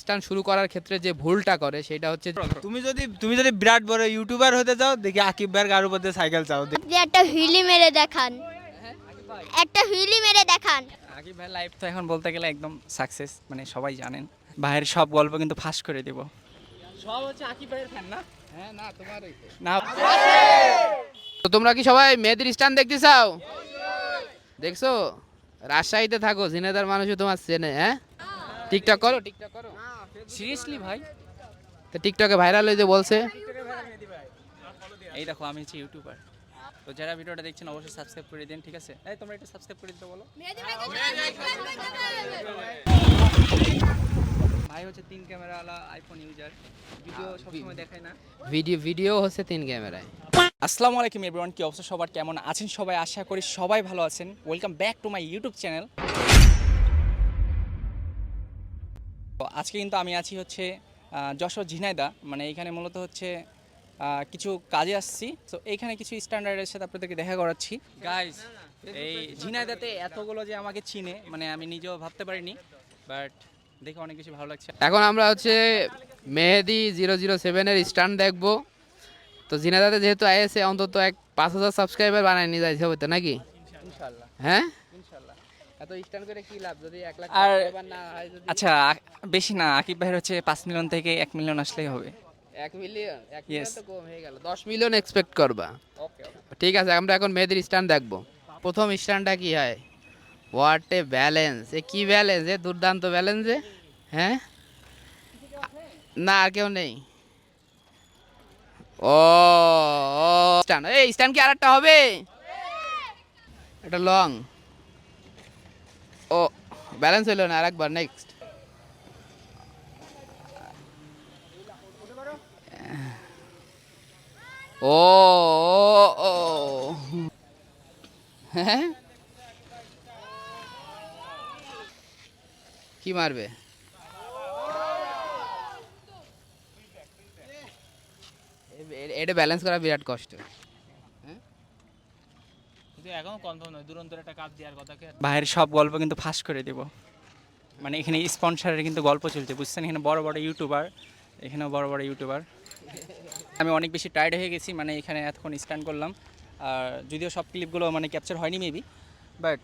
Stunt শুরু করার ক্ষেত্রে যে ভুলটা করে সেটা হচ্ছে তুমি যদি তুমি যদি বিরাট বড় ইউটিউবার হতে চাও দেখি আকিব ভাইয়ের গাড়ির উপর দিয়ে সাইকেল চাও যে একটা হুইলি মেরে দেখান। একটা হুইলি মেরে দেখান। আকিব ভাই লাইফ তো এখন বলতে গেলে একদম সাকসেস মানে সবাই জানেন। ভাইয়ের সব গল্প কিন্তু ফাঁস করে দেব। সব হচ্ছে আকিব ভাইয়ের ফ্যান না? হ্যাঁ না তোমার না। তো তোমরা কি সবাই মেয়েদের স্টান্ট দেখতে চাও? দেখছ? রাজশাহীতে থাকো জিনেদার মানুষও তোমার চেনে হ্যাঁ? টিকটক করো টিকটক করো। সিরিয়াসলি ভাই? তো টিকটকে ভাইরাল হয়েছে বলছে। এই দেখো আমি হচ্ছে ইউটিউবার তো যারা ভিডিওটা দেখছেন অবশ্যই সাবস্ক্রাইব করে দিন ঠিক আছে? এই তোমরা একটু সাবস্ক্রাইব করে দিতে বলো। ভাই হচ্ছে তিন ক্যামেরাওয়ালা আইফোন ইউজার ভিডিও সবসময় দেখায় না। ভিডিও ভিডিও হচ্ছে তিন ক্যামেরায়। আসসালামু আলাইকুম এভরিওয়ান কি অবস্থা সবার? কেমন আছেন সবাই? আশা করি সবাই ভালো আছেন। Welcome back to my YouTube channel আজকে কিন্তু আমি আছি হচ্ছে যশোর ঝিনাইদা। মানে এখানে মূলত হচ্ছে কিছু কাজে আসছি। তো এইখানে কিছু স্ট্যান্ডার্ডের সাথে আপনাদেরকে দেখা করাচ্ছি। গাইজ এই ঝিনাইদাতে এতগুলো যে আমাকে চিনে মানে আমি নিজেও ভাবতে পারিনি বাট দেখে অনেক কিছু ভালো লাগছে। এখন আমরা হচ্ছে মেহেদি জিরো জিরো সেভেনের স্ট্যান্ড দেখব। তো জিনাদাতে যেহেতু আইএসএ অন্তত এক পাঁচ হাজার সাবস্ক্রাইবার বানায় নিয়ে যাইতে হবে তো নাকি? হ্যাঁ? এত স্টান্ট করে কি লাভ? যদি এক লাখ আর- না হয় যদি আচ্ছা বেশি না আকিব ভাইয়ের হচ্ছে পাঁচ মিলিয়ন থেকে এক মিলিয়ন আসলেই হবে। এক মিলিয়ন? এক মিলিয়ন তো কম হয়ে গেল। দশ মিলিয়ন এক্সপেক্ট করবা। ঠিক আছে আমরা এখন মেয়েদের স্ট্যান্ড দেখব। প্রথম স্ট্যান্ডটা কি হয়? হোয়াট এ ব্যালেন্স এ কি ব্যালেন্স এ দুর্দান্ত ব্যালেন্স এ? হ্যাঁ? না আর কেউ নেই। ও স্ট্যান্ড এই স্ট্যান্ড কি আরেকটা হবে? এটা লং ও ব্যালেন্স হইল না, আরেকবার নেক্সট ও ও হ্যাঁ? কি মারবে? এটা ব্যালেন্স করা বিরাট কষ্ট। কিন্তু এখন কনফার্ম নয় দুরন্তর একটা কাপ দেওয়ার কথা কে? ভাইয়ের সব গল্প কিন্তু ফাঁস করে দেব। মানে এখানে স্পন্সারের কিন্তু গল্প চলছে বুঝছেন? এখানে বড় বড় ইউটিউবার এখানেও বড় বড় ইউটিউবার আমি অনেক বেশি টায়ার্ড হয়ে গেছি মানে এখানে এতক্ষণ স্ট্যান্ড করলাম। আর যদিও সব ক্লিপগুলো মানে ক্যাপচার হয়নি মেবি বাট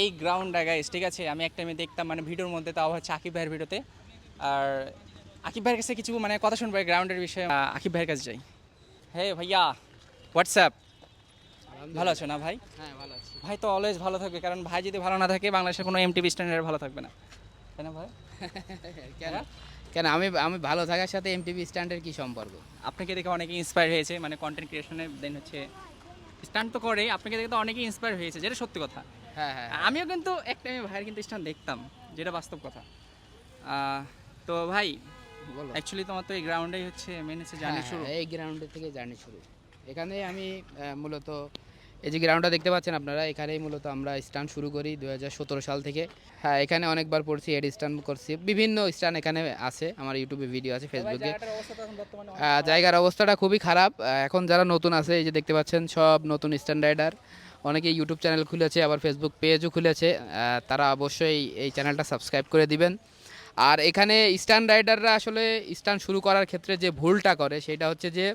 এই গ্রাউন্ড গাইস ঠিক আছে? আমি একটা আমি দেখতাম মানে ভিডিওর মধ্যে তাও হচ্ছে আকিব ভাইয়ের ভিডিওতে। আর আকিব ভাইয়ের কাছে কিছু মানে কথা শুনব গ্রাউন্ডের বিষয়ে। আকিব ভাইয়ের কাছে যাই। হে ভাইয়া। হোয়াটসঅ্যাপ ভালো আছো না ভাই? হ্যাঁ ভালো আছি। ভাই তো অলওয়েজ ভালো থাকবে কারণ ভাই যদি ভালো না থাকে বাংলাদেশের কোনো এম এমটিভি স্ট্যান্ডার্ড ভালো থাকবে না। তাই না ভাই? কেন? কেন আমি আমি ভালো থাকার সাথে এমটিভি স্ট্যান্ডের কি সম্পর্ক? আপনাকে দেখে অনেকে ইন্সপায়ার হয়েছে মানে কন্টেন্ট ক্রিয়েশনে দেন হচ্ছে স্ট্যান্ড তো করে আপনাকে দেখে তো অনেকেই ইন্সপায়ার হয়েছে যেটা সত্যি কথা। হ্যাঁ হ্যাঁ আমিও কিন্তু এক টাইমে ভাইয়ের কিন্তু স্ট্যান্ড দেখতাম যেটা বাস্তব কথা। তো ভাই বলো। অ্যাকচুয়ালি তোমার তো এই গ্রাউন্ডেই হচ্ছে মেন হচ্ছে জার্নি হ্যাঁ, শুরু। এই গ্রাউন্ডের থেকে জার্নি শুরু। এখানে আমি মূলত এই যে গ্রাউন্ডটা দেখতে পাচ্ছেন আপনারা এখানেই মূলত আমরা স্টান শুরু করি দু হাজার সতেরো সাল থেকে। হ্যাঁ এখানে অনেকবার পড়ছি এড স্টান করছি। বিভিন্ন স্টান এখানে আছে আমার ইউটিউবে ভিডিও আছে ফেসবুকে জায়গার অবস্থাটা খুবই খারাপ। এখন যারা নতুন আছে এই যে দেখতে পাচ্ছেন সব নতুন স্ট্যান্ড রাইডার। অনেকে ইউটিউব চ্যানেল খুলেছে আবার ফেসবুক পেজও খুলেছে। তারা অবশ্যই এই চ্যানেলটা সাবস্ক্রাইব করে দিবেন। আর এখানে স্ট্যান্ড রাইডাররা আসলে স্ট্যান্ড শুরু করার ক্ষেত্রে যে ভুলটা করে, সেটা হচ্ছে যে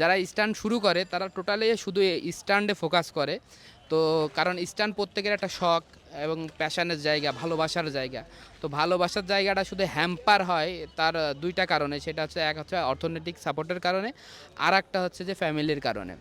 যারা স্ট্যান্ড শুরু করে, তারা টোটালি শুধু স্ট্যান্ডে ফোকাস করে। তো কারণ স্ট্যান্ড প্রত্যেকের একটা শখ এবং প্যাশনের জায়গা, ভালোবাসার জায়গা। তো ভালোবাসার জায়গাটা শুধু হ্যাম্পার হয় তার দুইটা কারণে, সেটা হচ্ছে এক হচ্ছে অর্থনৈতিক সাপোর্টের কারণে আর একটা হচ্ছে যে ফ্যামিলির কারণে।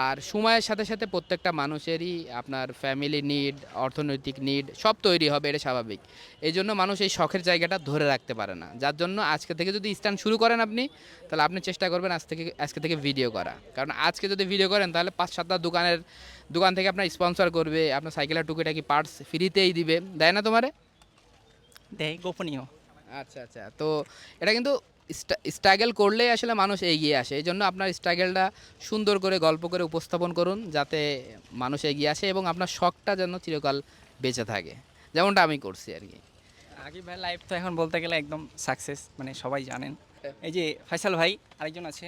আর সময়ের সাথে সাথে প্রত্যেকটা মানুষেরই আপনার ফ্যামিলি নিড অর্থনৈতিক নিড সব তৈরি হবে এটা স্বাভাবিক। এই জন্য মানুষ এই শখের জায়গাটা ধরে রাখতে পারে না। যার জন্য আজকে থেকে যদি স্ট্যান্ড শুরু করেন আপনি তাহলে আপনি চেষ্টা করবেন আজ থেকে আজকে থেকে ভিডিও করা। কারণ আজকে যদি ভিডিও করেন তাহলে পাঁচ সাতটা দোকানের দোকান থেকে আপনার স্পন্সর করবে আপনার সাইকেলের টুকিটাকি পার্টস ফ্রিতেই দিবে। দেয় না তোমারে? দেয় গোপনীয়। আচ্ছা আচ্ছা। তো এটা কিন্তু স্ট্রাগল করলেই আসলে মানুষ এগিয়ে আসে। এই জন্য আপনার স্ট্রাগলটা সুন্দর করে গল্প করে উপস্থাপন করুন যাতে মানুষ এগিয়ে আসে এবং আপনার শখটা যেন চিরকাল বেঁচে থাকে। যেমনটা আমি করছি আর কি। আগে ভাই লাইফ তো এখন বলতে গেলে একদম সাকসেস মানে সবাই জানেন। এই যে ফয়সাল ভাই আরেকজন আছে।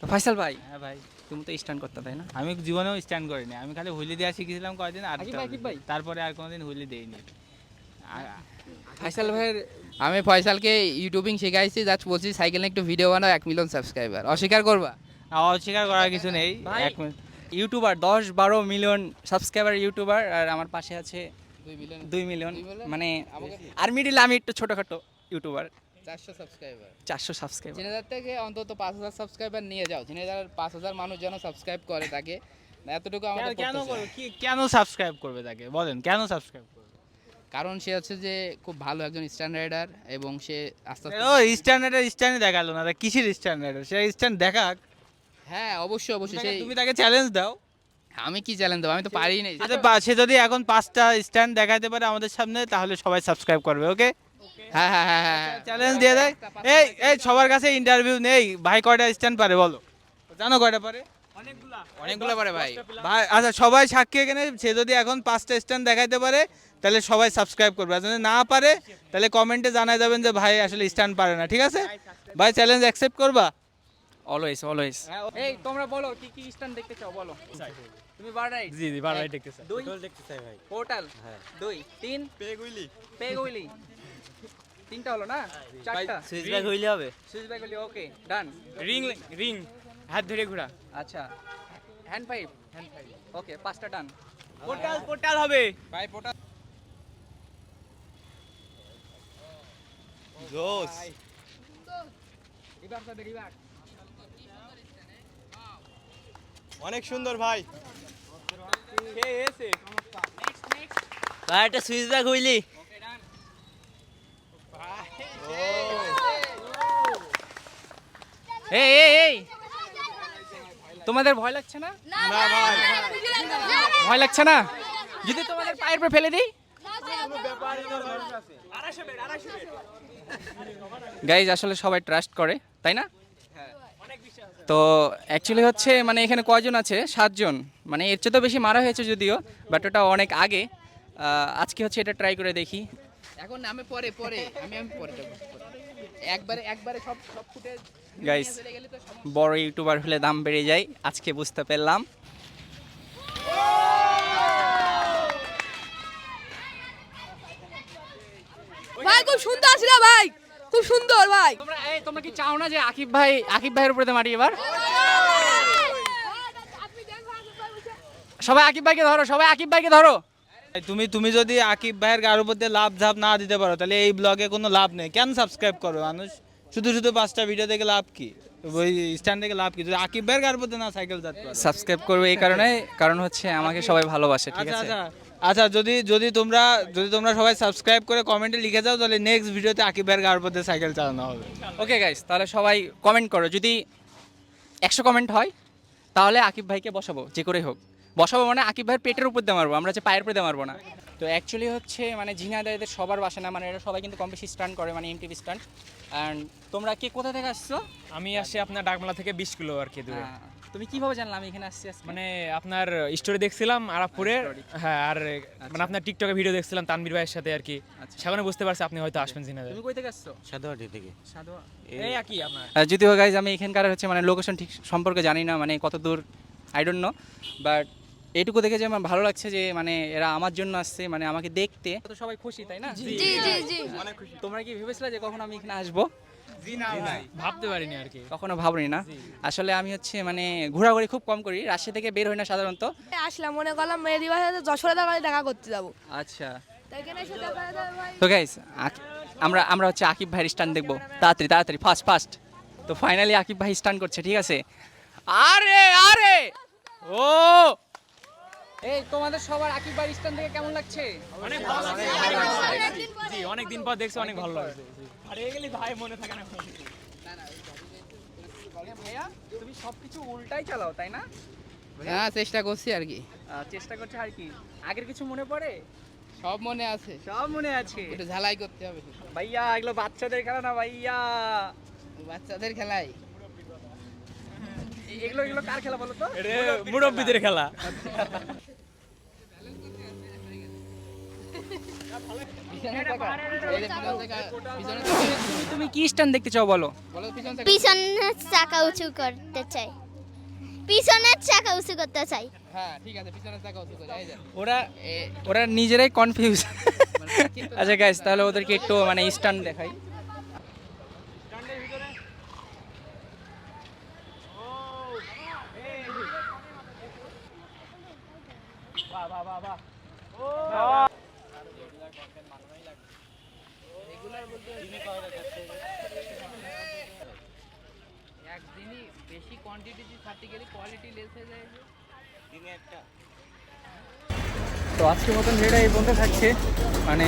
তো ফয়সাল ভাই। হ্যাঁ ভাই। তুমি তো স্ট্যান্ড করতে তাই না? আমি জীবনেও স্ট্যান্ড করিনি। আমি খালি হুইলি দেওয়া শিখেছিলাম কয়েকদিন আর তারপরে আর কোনোদিন হুইলি দেইনি। আর ফয়সাল ভাইয়ের আমি ফয়সালকে ইউটিউবিং শেখাইছি জাস্ট বলছি সাইকেল নিয়ে একটু ভিডিও বানাও এক মিলিয়ন সাবস্ক্রাইবার অস্বীকার করবা? অস্বীকার করার কিছু নেই। এক ইউটিউবার দশ বারো মিলিয়ন সাবস্ক্রাইবার ইউটিউবার আর আমার পাশে আছে দুই মিলিয়ন দুই মিলিয়ন মানে আমাকে- আর মিডিলে আমি একটু ছোটোখাটো ইউটিউবার চারশো সাবস্ক্রাইবার চারশো সাবস্ক্রাইবার চিনেদার থেকে অন্তত পাঁচ হাজার সাবস্ক্রাইবার নিয়ে যাও চিনেদার পাঁচ হাজার মানুষ যেন সাবস্ক্রাইব করে তাকে এতটুকু আমাদের কেন করবে? কেন সাবস্ক্রাইব করবে তাকে? বলেন কেন সাবস্ক্রাইব করবে? কারণ সে হচ্ছে যে খুব ভালো একজন স্ট্যান্ড রাইডার এবং সে আস্তে আস্তে ও স্ট্যান্ডে দেখাল না কিসের স্ট্যান্ডার্ড সে স্ট্যান্ড দেখাক। হ্যাঁ অবশ্যই অবশ্যই সেই তুমি তাকে চ্যালেঞ্জ দাও। আমি কি চ্যালেঞ্জ দেবো? আমি তো পারি নাই। আচ্ছা সে যদি এখন পাঁচটা স্ট্যান্ড দেখাতে পারে আমাদের সামনে তাহলে সবাই সাবস্ক্রাইব করবে ওকে হ্যাঁ হ্যাঁ হ্যাঁ হ্যাঁ চ্যালেঞ্জ দিয়ে দেয়। এই এই সবার কাছে ইন্টারভিউ নেই। ভাই কয়টা স্ট্যান্ড পারে বলো? জানো কয়টা পারে? অনেকগুলো। পারে ভাই। ভাই আচ্ছা সবাই সাক্ষী এখানে সে যদি এখন পাঁচটা স্ট্যান্ড দেখাইতে পারে তাহলে সবাই সাবস্ক্রাইব করবে। আর যদি না পারে তাহলে কমেন্টে জানাই যাবেন যে ভাই আসলে স্ট্যান্ড পারে না ঠিক আছে? ভাই চ্যালেঞ্জ অ্যাকসেপ্ট করবা? অলওয়েজ অলওয়েজ হ্যাঁ, এই তোমরা বলো কি কি স্ট্যান্ড দেখতে চাও? বলো। তুমি বার রাইড জি জি বারবার দেখতে চাই। দুই দেখতে চাই ভাই। পোর্টাল দুই তিন। পেগুইলি। পেগুইলি। তিনটা হলো না? চারটা? সুইচ ব্যাগ হইলে হবে। সুইচ পেগুইলি ওকে ডান রিং রিং হাত ধরে ঘোরা। আচ্ছা। Hand pipe hand pipe okay পাঁচটা টান পোর্টাল পোর্টাল হবে। ভাই পোটা জোস অনেক সুন্দর ভাই। কে ভাই একটা সুইচ ব্যাগ হইলি। এই এই এই। তোমাদের ভয় লাগছে না ভয় লাগছে না যদি তোমাদের পায়ের উপরে ফেলে দিই গাইজ আসলে সবাই ট্রাস্ট করে তাই না তো অ্যাকচুয়ালি হচ্ছে মানে এখানে কয়জন আছে সাতজন মানে এর চেয়ে তো বেশি মারা হয়েছে যদিও বাট ওটা অনেক আগে আজকে হচ্ছে এটা ট্রাই করে দেখি এখন আমি পরে পরে আমি আমি পরে যাব পরে। একবারে একবারে সব সব ফুটে সমস্যা। বড় ইউটিউবার হলে দাম বেড়ে যায় আজকে বুঝতে পারলাম। ভাই খুব সুন্দর ছিল ভাই? খুব সুন্দর ভাই। তোমরা এই তোমরা কি চাও না যে আকিব ভাই আকিব ভাইয়ের উপরে মারি এবার? সবাই আকিব ভাইকে ধরো সবাই আকিব ভাইকে ধরো। তুমি তুমি যদি আকিব ভাইয়ের গাড়ির উপর দিয়ে লাভ ঝাপ না দিতে পারো তাহলে এই ব্লগে কোনো লাভ নেই। কেন সাবস্ক্রাইব করো মানুষ? শুধু শুধু পাঁচটা ভিডিও দেখে লাভ কি? ওই স্ট্যান্ড থেকে লাভ কি? যদি আকিব ভাইয়ের দিয়ে না সাইকেল যাতে সাবস্ক্রাইব করবে এই কারণে কারণ হচ্ছে আমাকে সবাই ভালোবাসে ঠিক আচ্ছা আছে? আচ্ছা। আচ্ছা যদি যদি তোমরা যদি তোমরা সবাই সাবস্ক্রাইব করে কমেন্টে লিখে যাও তাহলে নেক্সট ভিডিওতে আকিব ভাইয়ের উপর দিয়ে সাইকেল চালানো হবে। ওকে গাইস তাহলে সবাই কমেন্ট করো। যদি একশো কমেন্ট হয় তাহলে আকিব ভাইকে বসাবো যে করেই হোক। বসাবো মানে আকিব ভাইয়ের পেটের উপর দিয়ে মারবো আমরা যে পায়ের উপর দিয়ে মারবো না। তো অ্যাকচুয়ালি হচ্ছে মানে ঝিনাদাইদের সবার বাসা না মানে এরা সবাই কিন্তু কম বেশি স্টান্ট করে মানে এমটিভি স্টান্ট অ্যান্ড তোমরা কে কোথা থেকে আসছো? আমি আসি আপনার ডাকমালা থেকে বিশ কিলো আর কি দূরে। তুমি কীভাবে জানলাম আমি এখানে আসছি আজকে? মানে আপনার স্টোরি দেখছিলাম আরাপুরের story। হ্যাঁ আর মানে আপনার টিকটকে ভিডিও দেখছিলাম তানবীর ভাইয়ের সাথে আর কি। আচ্ছা। সেখানে বুঝতে পারছি আপনি হয়তো আসবেন জিনাদের তুমি কই থেকে আসছো? সাদুয়াটি থেকে। সাধুয়া এই একই আপনার। যদিও গাইজ আমি এখানকার হচ্ছে মানে লোকেশন ঠিক সম্পর্কে জানি না মানে কত দূর আই ডোন্ট নো বাট এইটুকু দেখে যে আমার ভালো লাগছে যে মানে এরা আমার জন্য আসছে মানে আমাকে দেখতে। তো সবাই খুশি তাই না? জি জি জি তোমরা কি ভেবেছিলে যে কখন আমি এখানে আসব? ভাবতে পারিনি আর কি। কখনো ভাবনি না? আসলে আমি হচ্ছে মানে ঘোরাঘুরি খুব কম করি রাজশাহী থেকে বের হই না সাধারণত। আসলাম মনে করলাম ভাইয়ের সাথে যশোরে দেখা দেখা করতে যাব। আচ্ছা। তো গাইস আমরা আমরা হচ্ছে আকিব ভাইয়ের স্টান দেখব। তাড়াতাড়ি তাড়াতাড়ি ফাস্ট ফাস্ট তো ফাইনালি আকিব ভাই স্টান করছে ঠিক আছে? আরে আরে! ও! এই তোমাদের সবার আকিব ভাইয়ের স্টান দেখে কেমন লাগছে? অনেক ভালো লাগছে। জি অনেক দিন পর দেখছি অনেক ভালো লাগছে। এই গেলি ভাই মনে থাকে না ভাইয়া তুমি সবকিছু উল্টাই চালাও তাই না? হ্যাঁ চেষ্টা করছি আর কি। আহ, চেষ্টা করছ আর কি? আগের কিছু মনে পড়ে? সব মনে আছে। সব মনে আছে? একটু ঝালাই করতে হবে ভাইয়া এগুলো বাচ্চাদের খেলা না ভাইয়া? বাচ্চাদের খেলাই। এগুলো এগুলো কার খেলা বলো তো? মুরব্বীদের খেলা। তুমি তুমি কি স্ট্যান্ড দেখতে চাও বলো? বলো পিছনে পিছনের চাকা উঁচু করতে চাই। পিছনের চাকা উঁচু করতে চাই। হ্যাঁ ঠিক আছে পিছনে তাকা উঁচু করে ওরা ওরা নিজেরাই কনফিউজ আচ্ছা গাইস তাহলে ওদেরকে একটু মানে স্ট্যান্ড দেখাই। একদিনই বেশি কোয়ান্টিটি ছাড়তে গেলে কোয়ালিটি লেস হয়ে যায়। তো আজকের মতন ভিডিওটা এই পর্যন্ত থাকছে। মানে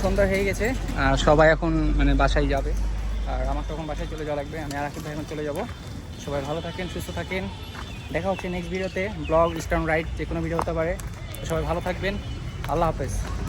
সন্ধ্যা হয়ে গেছে আর সবাই এখন মানে বাসায় যাবে। আর আমার তখন বাসায় চলে যাওয়া লাগবে আমি আর ভাই এখন চলে যাব। সবাই ভালো থাকেন সুস্থ থাকেন। দেখা হচ্ছে নেক্সট ভিডিওতে ব্লগ স্টার্ন রাইড যে কোনো ভিডিও হতে পারে। সবাই ভালো থাকবেন। আল্লাহ হাফেজ।